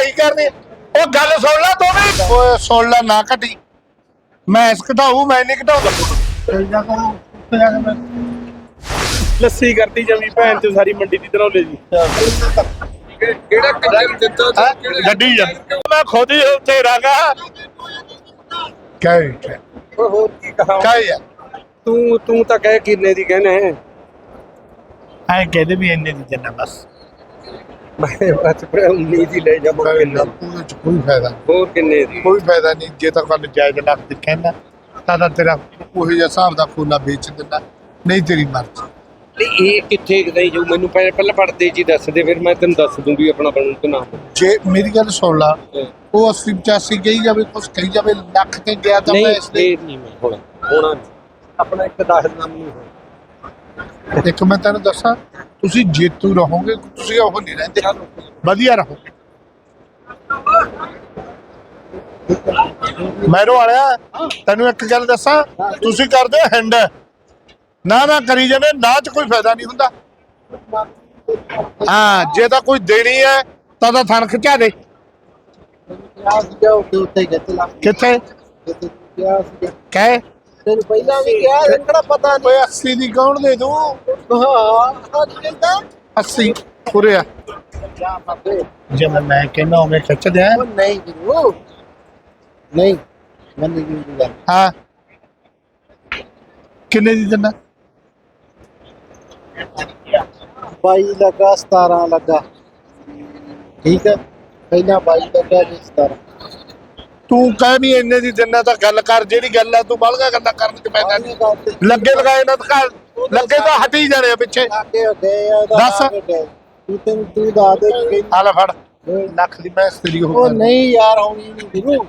ਭਕਾਈ ਕਰਨੀ। ਉਹ ਗੱਲ ਸੁਣ ਲੈ ਤੂੰ ਵੀ। ਓਏ ਸੁਣ ਲੈ ਨਾ ਘਟੀ। ਮੈਂ ਇਸ ਘਟਾਊ ਮੈਂ ਨਹੀਂ ਘਟਾਉਂਦਾ। ਲੱਸੀ ਕਰਤੀ ਜਮੀ ਭੈਣ ਚ ਸਾਰੀ ਮੰਡੀ ਦੀ ਧਰੌਲੇ ਜੀ। ਕਿਹੜਾ ਕੰਜਰ ਦਿੱਤਾ ਹੈਂ? ਗੱਡੀ ਜਾ। ਮੈਂ ਖੁਦ ਹੀ ਉੱਥੇ ਰਾਗਾ ਕਹਿ ਓਏ ਹੋਰ ਕੀ ਕਹਾਂ? ਕਹਿ ਤੂੰ ਤੂੰ ਤਾਂ ਕਹਿ ਕਿੰਨੇ ਦੀ ਕਹਿਣਾ ਐ ਕਹਦੇ ਵੀ ਇੰਨੇ ਦੀ ਜੰਨਾ ਬਸ। ਮੈਂ ਬਸ ਪਰ ਉਮੀਦ ਹੀ ਲੈ ਜਾ ਕਿੰਨਾ ਉਹਦੇ ਚ ਕੋਈ ਫਾਇਦਾ। ਹੋਰ ਕਿੰਨੇ ਦੀ? ਕੋਈ ਫਾਇਦਾ ਨਹੀਂ ਜੇ ਤਾਂ ਕੱਲ ਜਾਇਜ਼ ਲੱਖ ਦੀ ਕਹਿਣਾ ਤਾਂ ਤਾਂ ਤੇਰਾ ਉਹੀ ਜਿਹਾ ਹਿਸਾਬ ਦਾ ਫੋਨਾ ਵੇਚ ਦਿੰਦਾ ਨਹੀਂ ਤੇਰੀ ਮਰਜ਼ੀ। ਨਹੀਂ ਇਹ ਕਿੱਥੇ ਗਈ ਜੋ ਮੈਨੂੰ ਪਹਿਲਾਂ ਪਹਿਲਾਂ ਪੜਦੇ ਜੀ ਦੱਸ ਦੇ ਫਿਰ ਮੈਂ ਤੈਨੂੰ ਦੱਸ ਦੂੰਗੀ ਆਪਣਾ ਬਣੂ ਤੇ ਨਾ ਜੇ ਮੇਰੀ ਗੱਲ ਸੁਣ ਲਾ ਉਹ 80 85 ਕਹੀ ਜਾਵੇ ਕੁਛ ਕਹੀ ਜਾਵੇ ਲੱਖ ਤੇ ਗਿਆ ਤਾਂ ਮੈਂ ਇਸ ਇਹ ਨਹੀਂ ਮੈਂ ਹੋਣਾ ਹੋਣਾ। ਆਪਣਾ ਇੱਕ ਦਸ ਨਾਮ ਨਹੀਂ ਹੋਣਾ। ਇੱਕ ਮੈਂ ਤੈਨੂੰ ਦੱਸਾਂ ਤੁਸੀਂ ਜੇਤੂ ਰਹੋਗੇ ਤੁਸੀਂ ਉਹ ਨਹੀਂ ਰਹਿੰਦੇ। ਵਧੀਆ ਰਹੋਗੇ ਮੈਰੋ ਵਾਲਿਆ ਤੈਨੂੰ ਇੱਕ ਗੱਲ ਦੱਸਾਂ ਤੁਸੀਂ ਕਰਦੇ ਹੋ ਹਿੰਡ ਨਾ ਨਾ ਕਰੀ ਜਾਵੇ ਨਾ ਚ ਕੋਈ ਫਾਇਦਾ ਨਹੀਂ ਹੁੰਦਾ। ਹਾਂ ਜੇ ਤਾਂ ਕੋਈ ਦੇਣੀ ਹੈ ਤਾਂ ਤਾਂ ਥਣ ਖਿਚਾ ਦੇ। ਕਿੱਥੇ? ਕਹਿ। ਤੈਨੂੰ ਪਹਿਲਾਂ ਵੀ ਕਿਹਾ ਤੈਨੂੰ ਕਿਹੜਾ ਪਤਾ ਓਏ 80 ਦੀ ਕੌਣ ਦੇ ਦੂੰ ਨਹੀਂ ਹਾਂ ਅੱਜ ਕਹਿੰਦਾ 80 ਪੂਰੇ ਆ। ਜੇ ਮੈਂ ਮੈਂ ਕਹਿੰਦਾ ਉਹਨੇ ਖਿੱਚ ਦਿਆਂ ਉਹ ਨਹੀਂ ਗੁਰੂ ਨਹੀਂ ਮੰਨੀ ਦੀ ਗੱਲ ਹਾਂ। ਕਿੰਨੇ ਦੀ ਦਿੰਦਾ? 22 ਲੱਗਾ 17 ਲੱਗਾ। ਠੀਕ ਹੈ। ਪਹਿਲਾਂ 22 ਲੱਗਾ ਜੀ 17 ਤੂੰ ਕਹਿ ਵੀ ਇੰਨੇ ਦੀ ਦਿੰਦਾ ਤਾਂ ਗੱਲ ਕਰ ਜਿਹੜੀ ਗੱਲ ਆ ਤੂੰ ਬਲਗਾ ਗੱਲਾਂ ਕਰਨ ਚ ਪੈਂਦਾ ਨਹੀਂ ਲੱਗੇ ਲਗਾਏ ਨਾ ਤਾਂ ਲੱਗੇ ਤਾਂ ਹਟ ਹੀ ਜਾਣੇ ਆ ਪਿੱਛੇ। ਦੱਸ। ਤੂੰ ਤੈਨੂੰ ਤੂੰ ਦੇ ਕਹਿੰਦੀ- ਆ ਲੈ ਫੜ। ਲੱਖ ਦੀ ਮੈਂ ਤੇਰੀ ਉਹ ਉਹ। ਨਹੀਂ ਯਾਰ ਹੋਣੀ ਨਹੀਂ ਗੁਰੂ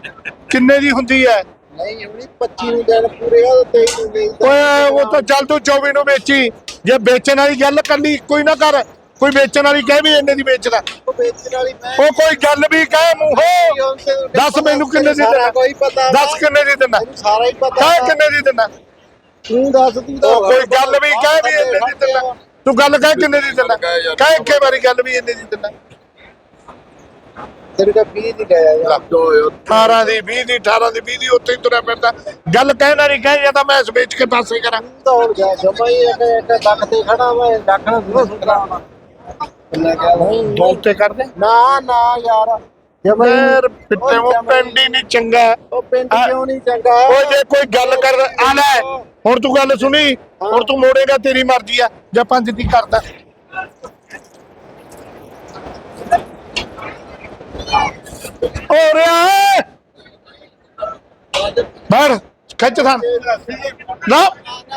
ਕਿੰਨੇ ਦੀ ਹੁੰਦੀ ਹੈ ਨਹੀਂ ਹੋਣੀ 25 ਨੂੰ ਦਿਨ ਪੂਰੇ ਆ ਤੇ 23 ਨੂੰ ਓਏ ਉਹ ਤਾਂ ਚੱਲ ਤੂੰ 24 ਨੂੰ ਵੇਚੀ। ਜੇ ਵੇਚਣ ਵਾਲੀ ਗੱਲ ਕਰਨੀ ਕੋਈ ਨਾ ਕਰ। ਕੋਈ ਵੇਚਣ ਵਾਲੀ ਕਹਿ ਵੀ ਇੰਨੇ ਦੀ ਵੇਚਦਾ। ਉਹ ਵੇਚਣ ਵਾਲੀ ਮੈਂ ਉਹ ਕੋਈ ਗੱਲ ਵੀ ਕਹਿ ਮੂੰਹੋਂ। ਦੱਸ ਮੈਨੂੰ ਕਿੰਨੇ ਦੀ ਦਿੰਦਾ ਕੋਈ ਪਤਾ ਦੱਸ ਕਿੰਨੇ ਦੀ ਦਿੰਦਾ ਤੈਨੂੰ ਸਾਰਾ ਹੀ ਪਤਾ ਕਹਿ ਕਿੰਨੇ ਦੀ ਦਿੰਦਾ ਤੂੰ ਦੱਸ ਤੂੰ ਤਾਂ ਕੋਈ ਗੱਲ ਵੀ ਕਹਿ ਵੀ ਇੰਨੇ ਦੀ ਦਿੰਦਾ ਤੂੰ ਗੱਲ ਕਹਿ ਕਿੰਨੇ ਦੀ ਦਿੰਦਾ ਕਹਿ ਇੱਕੇ ਵਾਰੀ ਗੱਲ ਵੀ ਇੰਨੇ ਦੀ ਦਿੰਦਾ ਤੇਰੇ ਦਾ 20 ਦੀ ਗਿਆ ਯਾਰ। 18 ਦੀ 20 ਦੀ 18 ਦੀ 20 ਦੀ ਉੱਥੇ ਹੀ ਤੁਰਿਆ ਫਿਰਦਾ। ਗੱਲ ਕਹਿਣਾ ਨਹੀਂ ਕਹਿ ਜਾਂ ਤਾਂ ਮੈਂ ਇਸ ਵੇਚ ਕੇ ਪਾਸੇ ਕਰਾਂ। ਤੂੰ ਤਾਂ ਹੁਣ ਗਿਆ ਜਮਾ ਹੀ ਇੱਕ ਇੱਕ ਲੱਖ ਤੇ ਖੜਾ ਮੈਂ ਲੱਖ ਨਾ ਦੂਰ ਸੁਣਦਾ ਕਿੰਨਾ ਗਿਆ ਨਹੀਂ। ਦੋ ਤੇ ਕਰਦੇ? ਨਾ ਨਾ ਯਾਰ। ਜਮਾ ਹੀ ਯਾਰ ਪਿੱਟੇ ਉਹ ਪਿੰਡ ਹੀ ਨਹੀਂ ਚੰਗਾ। ਉਹ ਪਿੰਡ ਆ- ਕਿਉਂ ਨਹੀਂ ਚੰਗਾ? ਉਹ ਜੇ ਕੋਈ ਗੱਲ ਕਰ ਆ ਲੈ। ਹੁਣ ਤੂੰ ਗੱਲ ਸੁਣੀ। ਹੁਣ ਤੂੰ ਮੋੜੇਗਾ ਤੇਰੀ ਮਰਜ਼ੀ ਆ। ਜਾਂ ਪੰਜ ਦੀ ਕਰਦਾ। ਹੋ ਰਿਹਾ ਬਾਹਰ ਖਿੱਚ ਥਾਂ। ਨਾ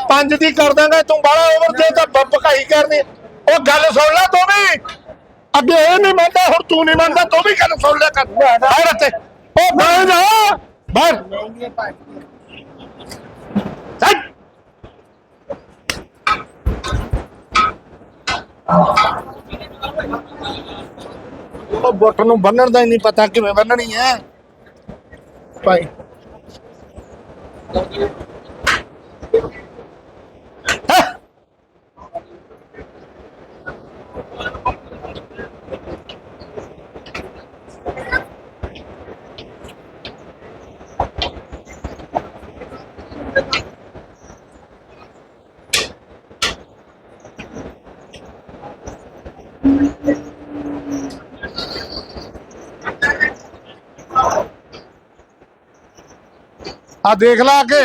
ਪੰਜ ਦੀ ਕਰ ਦਾਂਗਾ ਤੂੰ ਬਾਹਲਾ ਓਵਰ ਤੇ ਤਾਂ ਬ- ਭਕਾਈ ਕਰਨੀ। ਉਹ ਗੱਲ ਸੁਣ ਲੈ ਤੂੰ ਵੀ। ਅੱਗੇ ਇਹ ਨਹੀਂ ਮੰਨਦਾ ਹੁਣ ਤੂੰ ਨਹੀਂ ਮੰਨਦਾ ਤੂੰ ਵੀ ਗੱਲ ਸੁਣ ਲੈ ਕਰ। ਬਾਹਰ ਉਹ ਬਾਹਰ ਜਾ। ਬਾਹਰ। ਚੱਲ। ਉਹ ਬੁੱਟ ਨੂੰ ਬੰਨਣ ਦਾ ਹੀ ਨਹੀਂ ਪਤਾ ਕਿਵੇਂ ਬੰਨਣੀ ਹੈ। ਭਾਈ। ਆ ਦੇਖ ਲਾ ਕੇ।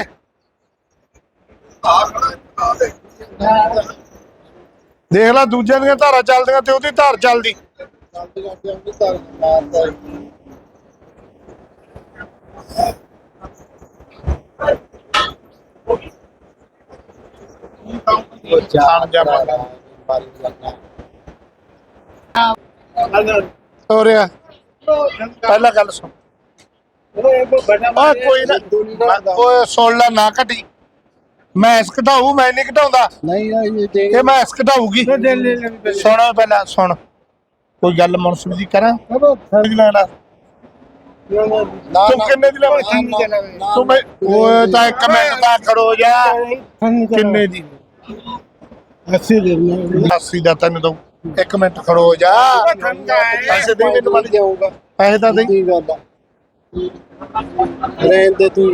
ਦੇਖ ਲਾ ਦੂਜਿਆਂ ਦੀਆਂ ਧਾਰਾਂ ਚੱਲਦੀਆਂ ਤੇ ਉਹਦੀ ਧਾਰ ਚੱਲਦੀ। ਹੋ ਰਿਹਾ ਪਹਿਲਾਂ ਗੱਲ ਸੁਣ। ਓਏ ਕੋਈ ਨਾ ਓਏ ਸੁਣ ਲੈ ਨਾ ਘਟੀ। ਮੈਂ ਇਸ ਘਟਾਊ ਮੈਂ ਨਹੀਂ ਘਟਾਉਂਦਾ। ਨਹੀਂ ਨਹੀਂ ਦੇ ਇਹ ਮੈਂ ਇਸ ਘਟਾਊਗੀ। ਸੁਣ ਪਹਿਲਾਂ ਸੁਣ। ਕੋਈ ਗੱਲ ਮਨਸੂਬ ਦੀ ਕਰਾਂ? ਸਮਝ ਲੈਣਾ? ਨਾ ਤੂੰ ਕਿੰਨੇ ਦੀ ਲੈਣਾ? ਤੂੰ ਮੈਂ ਓਏ ਤਾਂ ਇੱਕ ਮਿੰਟ ਤਾਂ ਖੜੋ ਜਾ। ਕਿੰਨੇ ਦੀ? 80 ਦੇ 80 ਦਾ ਤੈਨੂੰ ਦਊ। ਇੱਕ ਮਿੰਟ ਖੜੋ ਜਾ। ਪੈਸੇ ਦੇ ਮੈਨੂੰ। ਬਣ ਜਾਊਗਾ ਪੈਸੇ ਤਾਂ ਦੇ। ਕੀ ਗੱਲ ਆ ਰਹਿਣ ਦੇ ਤੂੰ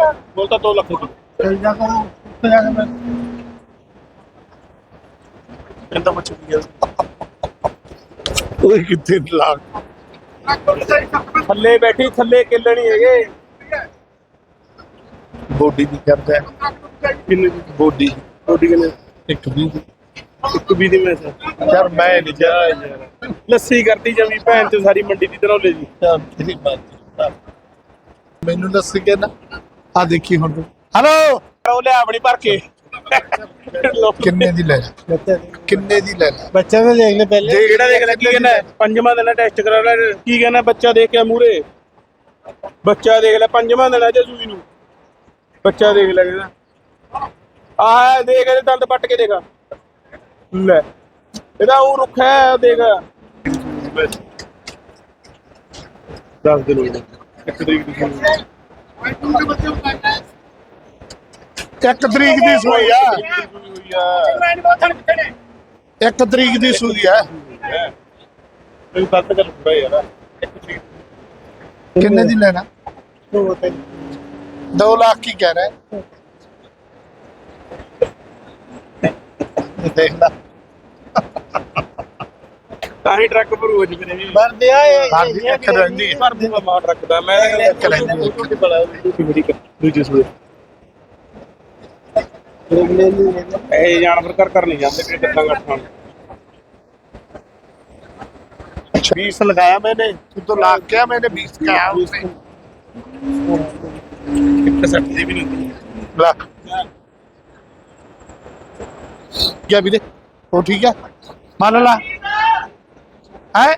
ਯਾਰ ਬੋਲਤਾ 2 ਲੱਖ ਰੁਪਏ। ਚੱਲ ਜਾ ਕਰ ਉੱਤੇ ਜਾ ਕੇ ਮੈਂ ਮੱਚ ਗਿਆ ਓਏ ਕਿੱਥੇ ਲਾ ਥੱਲੇ ਬੈਠੀ ਥੱਲੇ ਕਿੱਲੇ ਨਹੀਂ ਹੈਗੇ। ਬੋਡੀ ਦੀ ਕਰਦਾ। ਹੈ। ਕਿੰਨੇ? ਬੋਡੀ। ਕੋਡੀ ਕਿੰਨੇ? ਇੱਕ ਵੀ ਇੱਕ ਵੀ ਦੀ ਮੈਂ ਸਰ। ਯਾਰ ਮੈਂ ਨਹੀਂ ਜਾ ਲੱਸੀ ਕਰਤੀ ਜਮੀ ਭੈਣ ਤੇ ਸਾਰੀ ਮੰਡੀ ਦੀ ਤਰ੍ਹਾਂ ਲੈ ਜੀ। ਯਾਰ ਤੇਰੀ ਬਾਤ ਮੈਨੂੰ ਦੱਸ ਕੇ ਨਾ ਆ ਦੇਖੀ ਹੁਣ ਤੂੰ। ਹਲੋ ਉਹ ਲਿਆ ਆਪਣੀ ਭਰ ਕੇ। ਕਿੰਨੇ ਦੀ ਲੈ ਲੈ? ਬੱਚਾ ਕਿੰਨੇ ਦੀ ਲੈ ਲੈ? ਬੱਚਾ ਨੂੰ ਦੇਖ ਲੈ ਪਹਿਲੇ। ਕਿਹੜਾ ਦੇਖ ਲੈ ਕੀ ਕਹਿੰਦਾ? ਹੈ? ਪੰਜਵਾਂ ਦਿਨ ਟੈਸਟ ਕਰਾ ਲੈ। ਕੀ ਕਹਿੰਦਾ? ਬੱਚਾ ਦੇਖ ਕੇ ਮੂਰੇ ਬੱਚਾ ਦੇਖ ਲੈ ਪੰਜਵਾਂ ਦਿਨ ਹੈ ਜਸੂਈ ਨੂੰ। ਬੱਚਾ ਦੇਖ ਲੈ ਕਹਿੰਦਾ। ਆਹ ਦੇਖ ਇਹਦੇ ਦੰਦ ਪੱਟ ਕੇ ਦੇਖਾ। ਲੈ। ਇਹਦਾ ਉਹ ਰੁੱਖ ਹੈ ਦੇਖ। ਦੱਸ ਦਿਨ ਹੋ ਗਏ ਇੱਕ ਤਰੀਕ ਦੀ ਇੱਕ ਤਰੀਕ ਦੀ ਸੂਈ ਆ। ਇੱਕ ਤਰੀਕ ਦੀ ਸੂਈ ਆ। ਇਹ ਗਲਤ ਗੱਲ ਹੋ ਯਾਰ ਇੱਕ ਤਰੀਕ ਕਿੰਨੇ ਦੀ ਲੈਣਾ? ਉਹ 2 ਲੱਖ ਕੀ ਕਹਿ ਰਿਹਾ। ਹੈ ਦੇਖ ਲੈ। ਤਾਂ ਹੀ ਟਰੱਕ ਭਰੂ ਹੋ ਜਵੇ ਨੇ ਮਰ ਦਿਆ ਬਾਹਰ ਦੀ ਅੱਖ ਰਹਿੰਦੀ ਹੈ ਭਰ ਦੂੰਗਾ ਮਾਂ ਟਰੱਕ ਦਾ ਮੈਂ ਇੱਕ ਰਹਿੰਦੀ ਹੈ, ਇੱਕ। ਬੜਾ ਮੇਰੀ ਦੂਜੇ ਸੂਏ ਲੈ ਲੈ ਇਹ ਜਾਨਵਰ ਕਰ ਕਰ ਨਹੀਂ ਜਾਂਦੇ ਕਿ ਕਿੱਦਾਂ ਗੱਠਾਂ बीस लगाया मैंने तू तो लाख क्या मैंने बीस कहा उसने ਇੱਕ ਸੱਟ ਦੀ ਵੀ ਨਹੀਂ ਹੁੰਦੀ लाख क्या भी दे वो ठीक है मान ला है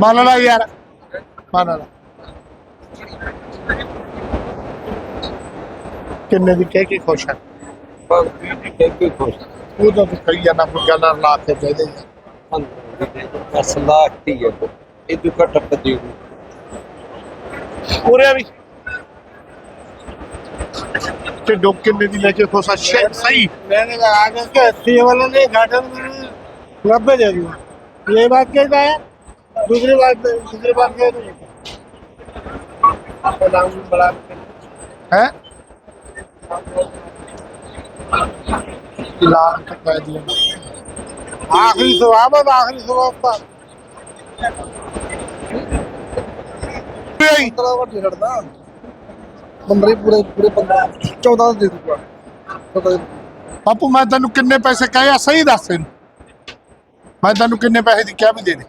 मान ला यार मान ला किन्ने दी कह के खुश है ਕੋਈ ਖੁਸ਼ वो तो तू कही जाना कोई गल ला के दे दे 10 ਲੱਖ ਦੀ ਹੈ ਇਹ ਦੁੱਖ ਟੱਪ ਦੇ पूरे भी ਤੇ ਡੋਕ ਕਿੰਨੇ ਦੀ ਲੈ ਕੇ ਖੁਸ਼ ਆ ਸ਼ੇ- ਸਹੀ मैंने कहा कि इसके अस्सी वाले ने घाटा में नब्बे दे दिया ये बात कहता है दूसरी बात दूसरी बात कह दूँ ਹੈ ਇਲਾਜ ਤੱਕ ਕਹਿ ਦਿਆ आखिरी सुबह में आखिरी सुबह पर 15 ਪੂਰੇ ਪੂਰੇ 15 14 ਦੇ ਦੂਗਾ। ਪਤਾ ਮੈਂ ਤੈਨੂੰ ਕਿੰਨੇ ਪੈਸੇ ਕਹੇ ਆ, ਸਹੀ ਦੱਸ ਤੈਨੂੰ ਮੈਂ ਤੈਨੂੰ ਕਿੰਨੇ ਪੈਸੇ ਦੀ ਕਿਹਾ ਵੀ ਦੇ ਦੇ।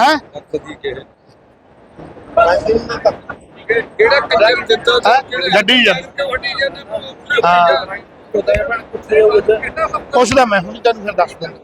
ਹੈ? ਕਿਹੜਾ ਪੁੱਛਦਾ ਮੈਂ, ਹੁਣ ਤੈਨੂੰ ਫਿਰ ਦੱਸ ਦਿੰਦਾ।